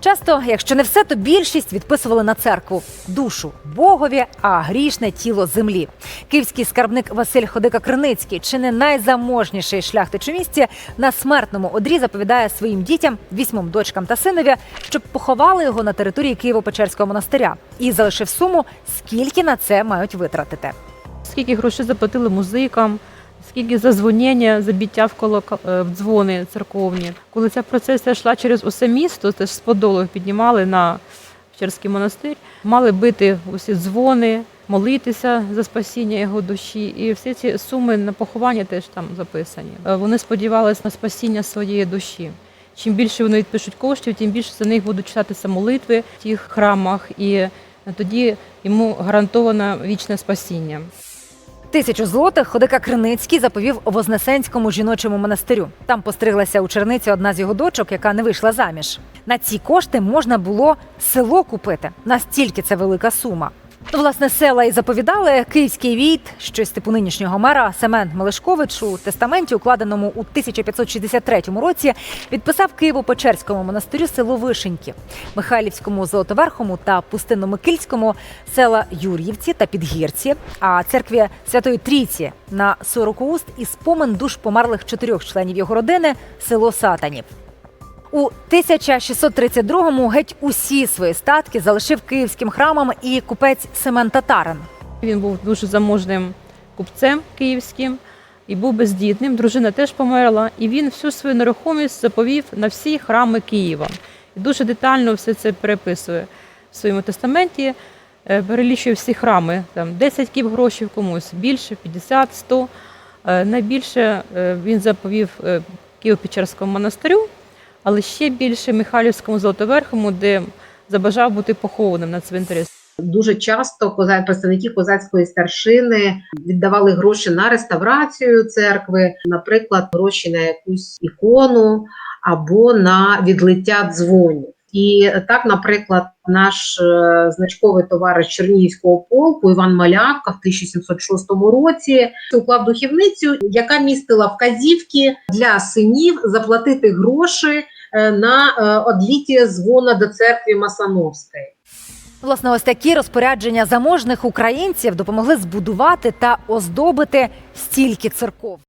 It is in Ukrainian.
Часто, якщо не все, то більшість відписували на церкву душу Богові, а грішне тіло землі. Київський скарбник Василь Ходика Криницький, чи не найзаможніший шляхтич у місті, на смертному одрі заповідає своїм дітям, вісьмом дочкам та синові, щоб поховали його на території Києво-Печерського монастиря і залишив суму, скільки на це мають витратити. скільки грошей заплатили музикам, скільки за дзвоніння, за біття в, колока- е, в дзвони церковні. Коли ця процесія йшла через усе місто, теж з Подолу піднімали на Печерський монастир, мали бити усі дзвони, молитися за спасіння його душі. І всі ці суми на поховання теж там записані. Е, Вони сподівалися на спасіння своєї душі. Чим більше вони відпишуть коштів, тим більше за них будуть читатися молитви в тих храмах, і тоді йому гарантовано вічне спасіння. Тисячу злотих Ходика Криницький заповів Вознесенському жіночому монастирю. Там постриглася у черниці одна з його дочок, яка не вийшла заміж. На ці кошти можна було село купити. Настільки це велика сума. Ну, Власне, села і заповідали київський війт, щось типу нинішнього мера Семен Мелешкович у тестаменті, укладеному у 1563 році, відписав Києво-Печерському монастирю село Вишеньки, Михайлівському Золотоверхому та Пустинно-Микильському села Юр'ївці та Підгірці, а церкві Святої Трійці на 40 уст і спомин душ померлих чотирьох членів його родини село Сатанів. У 1632-му геть усі свої статки залишив київським храмам і купець Семен Татарин. Він був дуже заможним купцем київським і був бездітним. Дружина теж померла, і він всю свою нерухомість заповів на всі храми Києва. І дуже детально все це переписує в своєму тестаменті. е, Перелічує всі храми, там 10 кіп грошей комусь, більше, 50, 100. Е, Найбільше е, він заповів Києво-Печерському монастирю, але ще більше Михайлівському Золотоверхому, де забажав бути похованим на цвинтарі. Дуже часто представники козацької старшини віддавали гроші на реставрацію церкви, наприклад, гроші на якусь ікону або на відлиття дзвонів. І так, наприклад, наш е, значковий товариш Чернігівського полку Іван Малявка в 1706 році уклав духівницю, яка містила вказівки для синів заплатити гроші на е, одліття дзвона до церкви Масановської. Власне, ось такі розпорядження заможних українців допомогли збудувати та оздобити стільки церков.